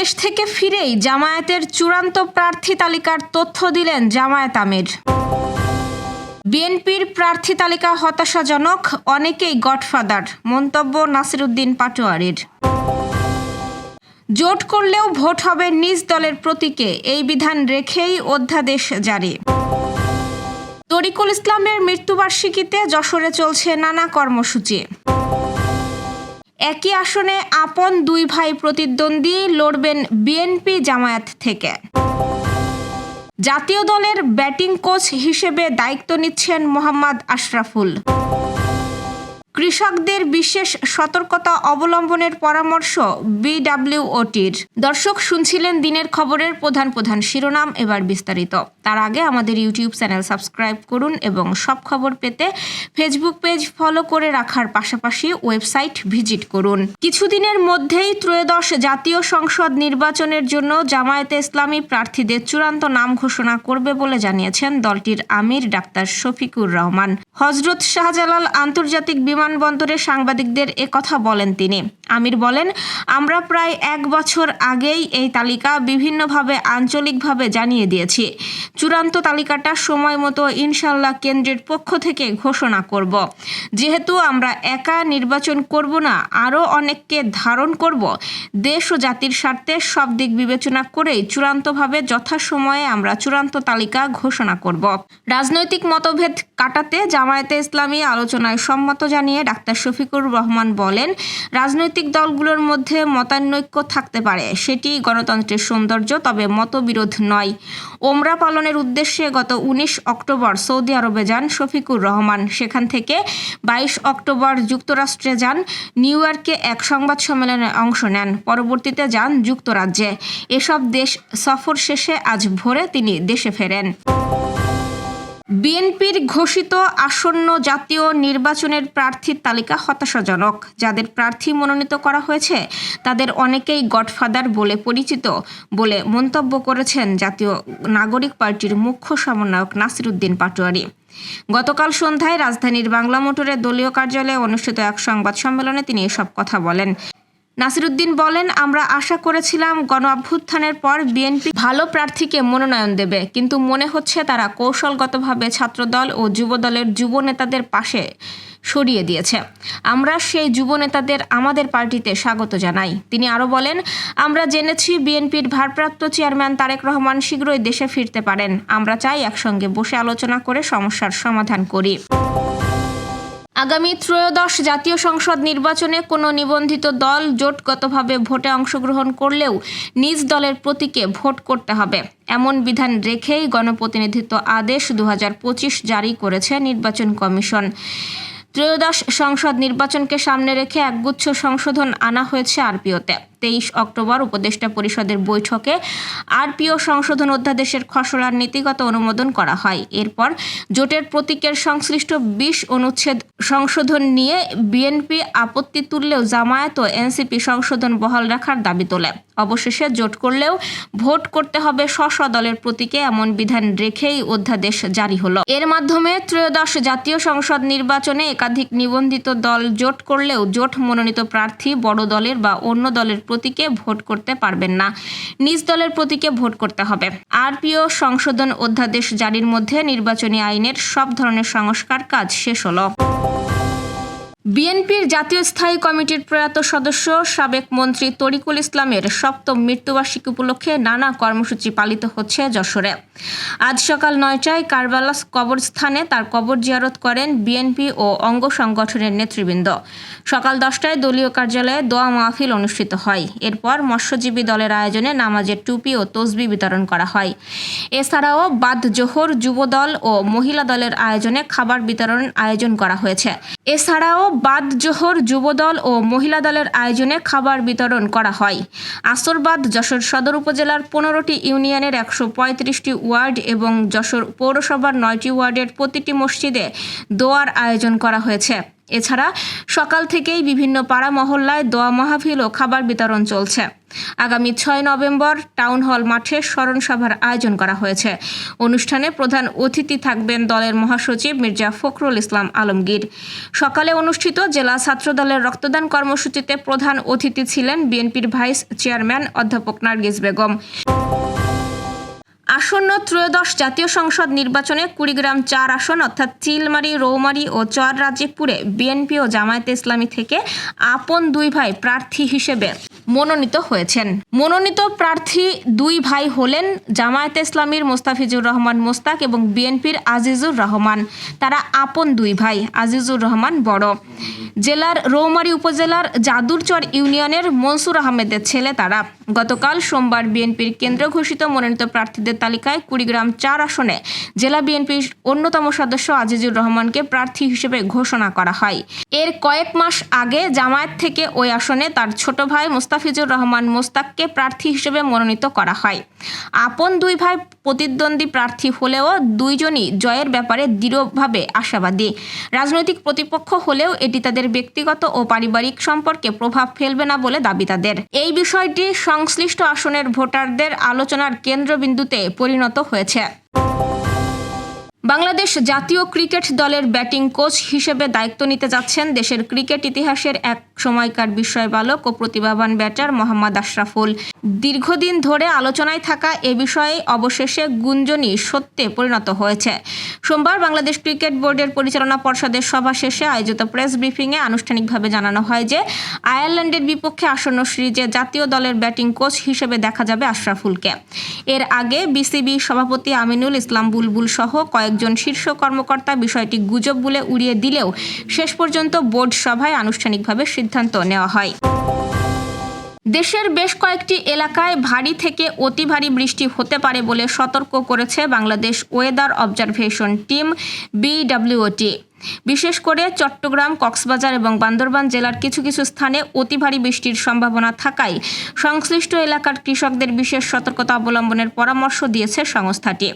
বিদেশ থেকে ফিরেই জামায়াতের চূড়ান্ত প্রার্থী তালিকার তথ্য দিলেন জামায়াত আমির। বিএনপির প্রার্থী তালিকা হতাশাজনক, অনেকেই গডফাদার, মন্তব্য নাসিরুদ্দিন পাটোয়ারির। জোট করলেও ভোট হবে নিজ দলের প্রতীকে, এই বিধান রেখেই অধ্যাদেশ জারি। তরিকুল ইসলামের মৃত্যুবার্ষিকীতে যশোরে চলছে নানা কর্মসূচি। একই আসনে আপন দুই ভাই প্রতিদ্বন্দ্বী লড়বেন বিএনপি জামায়াত থেকে। জাতীয় দলের ব্যাটিং কোচ হিসেবে দায়িত্ব নিচ্ছেন মোহাম্মদ আশরাফুল। কৃষকদের বিশেষ সতর্কতা অবলম্বনের পরামর্শ বিডাব্লিউওটির। দর্শক, শুনছিলেন দিনের খবরের প্রধান প্রধান শিরোনাম, এবার বিস্তারিত। তার আগে আমাদের ইউটিউব চ্যানেল সাবস্ক্রাইব করুন এবং সব খবর পেতে ফেসবুক পেজ ফলো করে রাখার পাশাপাশি ওয়েবসাইট ভিজিট করুন। কিছুদিনের মধ্যেই ত্রয়োদশ জাতীয় সংসদ নির্বাচনের জন্য জামায়াতে ইসলামী প্রার্থীদের চূড়ান্ত নাম ঘোষণা করবে বলে জানিয়েছেন দলটির আমির ডাক্তার শফিকুর রহমান। হজরত শাহজালাল আন্তর্জাতিক বিমানবন্দরে সাংবাদিকদের কথা বলেন তিনি। আমির বলেন, আমরা প্রায় এক বছর আগেই এই তালিকা বিভিন্নভাবে আঞ্চলিকভাবে জানিয়ে দিয়েছি। চূড়ান্ত তালিকাটা সময় মতো ইনশাল্লাহ কেন্দ্রের পক্ষ থেকে ঘোষণা করব। যেহেতু আমরা একা নির্বাচন করব না, আরও অনেককে ধারণ করব। দেশ ও জাতির স্বার্থে সব দিক বিবেচনা করেই চূড়ান্তভাবে যথাসময়ে আমরা চূড়ান্ত তালিকা ঘোষণা করব। রাজনৈতিক মতভেদ কাটাতে জামায়াতে ইসলামী আলোচনায় সম্মত জানিয়ে ডাক্তার শফিকুর রহমান বলেন, রাজনৈতিক দলগুলোর মধ্যে মতানৈক্য থাকতে পারে। সেটি গণতন্ত্রের সৌন্দর্য, তবে মতবিরোধ নয়। ওমরা পালনের উদ্দেশ্যে গত উনিশ অক্টোবর সৌদি আরবে যান শফিকুর রহমান। সেখান থেকে বাইশ অক্টোবর যুক্তরাষ্ট্রে যান। নিউ ইয়র্কে এক সংবাদ সম্মেলনে অংশ নেন। পরবর্তীতে যান যুক্তরাজ্যে। এসব দেশ সফর শেষে আজ ভোরে তিনি দেশে ফেরেন। বিএনপির ঘোষিত আসন্ন জাতীয় নির্বাচনের প্রার্থীর তালিকা হতাশাজনক। যাদের প্রার্থী মনোনীত করা হয়েছে, তাদের অনেকেই গডফাদার বলে পরিচিত বলে মন্তব্য করেছেন জাতীয় নাগরিক পার্টির মুখ্য সমন্বয়ক নাসিরুদ্দিন পাটোয়ারি। গতকাল সন্ধ্যায় রাজধানীর বাংলা মোটরের দলীয় কার্যালয়ে অনুষ্ঠিত এক সংবাদ সম্মেলনে তিনি এসব কথা বলেন। নাসিরুদ্দিন বলেন, আমরা আশা করেছিলাম গণ অভ্যুত্থানের পর বিএনপি ভালো প্রার্থীকে মনোনয়ন দেবে, কিন্তু মনে হচ্ছে তারা কৌশলগতভাবে ছাত্রদল ও যুবদলের যুব নেতাদের পাশে সরিয়ে দিয়েছে। আমরা সেই যুব নেতাদের আমাদের পার্টিতে স্বাগত জানাই। তিনি আরও বলেন, আমরা জেনেছি বিএনপির ভারপ্রাপ্ত চেয়ারম্যান তারেক রহমান শীঘ্রই দেশে ফিরতে পারেন। আমরা চাই একসঙ্গে বসে আলোচনা করে সমস্যার সমাধান করি। আগামী ত্রয়োদশ জাতীয় সংসদ নির্বাচনে কোনো নিবন্ধিত দল জোটগতভাবে ভোটে অংশগ্রহণ করলেও নিজ দলের প্রতীকে ভোট করতে হবে। এমন বিধান রেখেই গণপ্রতিনিধিত্ব আদেশ দু হাজার পঁচিশ জারি করেছে নির্বাচন কমিশন। ত্রয়োদশ সংসদ নির্বাচনকে সামনে রেখে একগুচ্ছ সংশোধন আনা হয়েছে আরপিওতে। তেইশ অক্টোবর উপদেষ্টা পরিষদের বৈঠকে আরপিও সংশোধন অধ্যাদেশের খসড়ার নীতিগত অনুমোদন করা হয়। এরপর জোটের প্রতীকের সংশ্লিষ্ট বিশ অনুচ্ছেদ সংশোধন নিয়ে বিএনপি আপত্তি তুললেও জামায়াত ও এনসিপি সংশোধন বহাল রাখার দাবি তোলে। অবশেষে জোট করলেও ভোট করতে হবে স্ব দলের প্রতীকে এমন বিধান রেখেই অধ্যাদেশ জারি হলো। এর মাধ্যমে ত্রয়োদশ জাতীয় সংসদ নির্বাচনে একাধিক নিবন্ধিত দল জোট করলেও জোট মনোনীত প্রার্থী বড় দলের বা অন্য দলের প্রতীকে ভোট করতে পারবেন না। নিজ দলের প্রতীকে ভোট করতে হবে। আরপিও সংশোধন অধ্যাদেশ জারির মধ্যে নির্বাচনী আইনের সব ধরনের সংস্কার কাজ শেষ হলো। বিএনপির জাতীয় স্থায়ী কমিটির প্রয়াত সদস্য সাবেক মন্ত্রী তরিকুল ইসলামের সপ্তম মৃত্যুবার্ষিকী উপলক্ষে নানা কর্মসূচি পালিত হচ্ছে যশোরে। আজ সকাল নয়টায় কারবালাস কবরস্থানে তার কবর জিয়ারত করেন বিএনপি ও অঙ্গ সংগঠনের নেতৃবৃন্দ। সকাল দশটায় দলীয় কার্যালয়ে দোয়া মাহফিল অনুষ্ঠিত হয়। এরপর মৎস্যজীবী দলের আয়োজনে নামাজের টুপি ও তসবি বিতরণ করা হয়। এছাড়াও বাদ জোহর যুবদল ও মহিলা দলের আয়োজনে খাবার বিতরণ আয়োজন করা হয়েছে। এছাড়াও বাদ জোহর যুবদল ও মহিলা দলের আয়োজনে খাবার বিতরণ করা হয়। আসরবাদ যশোর সদর উপজেলার পনেরোটি ইউনিয়নের একশো পঁয়ত্রিশটি ওয়ার্ড এবং যশোর পৌরসভার নয়টি ওয়ার্ডের প্রতিটি মসজিদে দোয়ার আয়োজন করা হয়েছে। এছাড়া সকাল থেকেই বিভিন্ন পাড়া মহল্লায় দোয়া মাহফিল ও খাবার বিতরণ চলছে। আগামী ছয় নভেম্বর টাউন হল মাঠে স্মরণ সভার আয়োজন করা হয়েছে। অনুষ্ঠানে প্রধান অতিথি থাকবেন দলের মহাসচিব মির্জা ফখরুল ইসলাম আলমগীর। সকালে অনুষ্ঠিত জেলা ছাত্রদলের রক্তদান কর্মসূচিতে প্রধান অতিথি ছিলেন বিএনপির ভাইস চেয়ারম্যান অধ্যাপক নার্গিস বেগম। আসন্ন ত্রয়োদশ জাতীয় সংসদ নির্বাচনে কুড়িগ্রাম চার আসন, অর্থাৎ চিলমারি, রৌমারি ও চর রাজীবপুরে বিএনপি ও জামায়াতে ইসলামী থেকে আপন দুই ভাই প্রার্থী হিসেবে মনোনীত হয়েছেন। মনোনীত প্রার্থী দুই ভাই হলেন জামায়াতে ইসলামীর মোস্তাফিজুর রহমান মোস্তাক এবং বিএনপির আজিজুর রহমান। তারা আপন দুই ভাই, আজিজুর রহমান বড়। জেলার রৌমারী উপজেলার জাদুরচর ইউনিয়নের মনসুর আহমেদের ছেলে তারা। গতকাল সোমবার বিএনপির কেন্দ্র ঘোষিত মনোনীত প্রার্থীদের তালিকায় কুড়িগ্রাম চার আসনে জেলা বিএনপির অন্যতম সদস্য আজিজুর রহমানকে প্রার্থী হিসেবে ঘোষণা করা হয়। এর কয়েক মাস আগে জামায়াত থেকে ওই আসনে তার ছোট ভাই মোস্তাফিজুর রহমান মোস্তাককে প্রার্থী হিসেবে মনোনীত করা হয়। আপন দুই ভাই প্রতিদ্বন্দ্বী প্রার্থী হলেও দুইজনই জয়ের ব্যাপারে দৃঢ়ভাবে আশাবাদী। রাজনৈতিক প্রতিপক্ষ হলেও এটি তাদের ব্যক্তিগত ও পারিবারিক সম্পর্কে প্রভাব ফেলবে না বলে দাবি তাদের। এই বিষয়টি সংশ্লিষ্ট আসনের ভোটারদের আলোচনার কেন্দ্রবিন্দুতে পরিণত হয়েছে। বাংলাদেশ জাতীয় ক্রিকেট দলের ব্যাটিং কোচ হিসেবে দায়িত্ব নিতে যাচ্ছেন দেশের ক্রিকেট ইতিহাসের এক সময়কার বিস্ময় বালক ও প্রতিভাবান ব্যাটার মোহাম্মদ আশরাফুল। দীর্ঘদিন ধরে আলোচনায় থাকা এ বিষয়ে অবশেষে গুঞ্জনই সত্যে পরিণত হয়েছে। সোমবার বাংলাদেশ ক্রিকেট বোর্ডের পরিচালনা পর্ষদের সভা শেষে আয়োজিত প্রেস ব্রিফিংয়ে আনুষ্ঠানিকভাবে জানানো হয় যে, আয়ারল্যান্ডের বিপক্ষে আসন্ন সিরিজে জাতীয় দলের ব্যাটিং কোচ হিসেবে দেখা যাবে আশরাফুলকে। এর আগে বিসিবি সভাপতি আমিনুল ইসলাম বুলবুল সহ কয়েকজন শীর্ষ কর্মকর্তা বিষয়টি গুজব বলে উড়িয়ে দিলেও শেষ পর্যন্ত বোর্ড সভায় আনুষ্ঠানিকভাবে সিদ্ধান্ত নেওয়া হয়। দেশের বেশ কয়েকটি এলাকায় ভারী থেকে অতি ভারী বৃষ্টি হতে পারে বলে সতর্ক করেছে Bangladesh weather observation team BWT বিশেষ করে চট্টগ্রাম, কক্সবাজার এবং বান্দরবান জেলার কিছু কিছু স্থানে অতি ভারী বৃষ্টির সম্ভাবনা থাকায় সংশ্লিষ্ট এলাকার কৃষকদের বিশেষ সতর্কতা অবলম্বনের পরামর্শ দিয়েছে সংস্থাটি।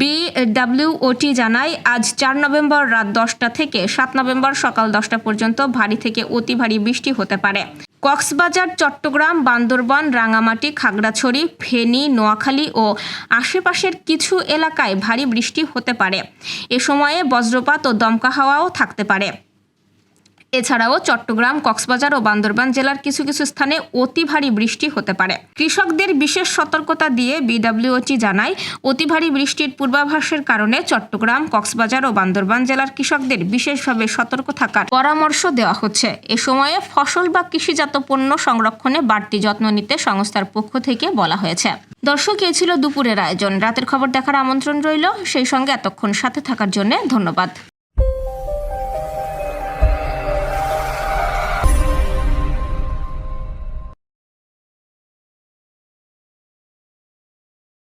বিডব্লিউওটি জানায়, আজ চার নভেম্বর রাত দশটা থেকে সাত নভেম্বর সকাল দশটা পর্যন্ত ভারী থেকে অতি ভারী বৃষ্টি হতে পারে। কক্সবাজার, চট্টগ্রাম, বান্দরবান, রাঙামাটি, খাগড়াছড়ি, ফেনী, নোয়াখালী ও আশেপাশের কিছু এলাকায় ভারী বৃষ্টি হতে পারে। এ সময়ে বজ্রপাত ও দমকা হাওয়াও থাকতে পারে। এছাড়াও চট্টগ্রাম, কক্সবাজার ও বান্দরবান জেলার কিছু কিছু স্থানে অতি ভারী বৃষ্টি হতে পারে। কৃষকদের বিশেষ সতর্কতা দিয়ে বিডব্লিউটি জানায়, অতি ভারী বৃষ্টির পূর্বাভাসের কারণে চট্টগ্রাম, কক্সবাজার ও বান্দরবান জেলার কৃষকদের বিশেষভাবে সতর্ক থাকার পরামর্শ দেওয়া হচ্ছে। এ সময়ে ফসল বা কৃষিজাত পণ্য সংরক্ষণে বাড়তি যত্ন নিতে সংস্থার পক্ষ থেকে বলা হয়েছে। দর্শক, এ ছিল দুপুরের আয়োজন। রাতের খবর দেখার আমন্ত্রণ রইল। সেই সঙ্গে এতক্ষণ সাথে থাকার জন্য ধন্যবাদ।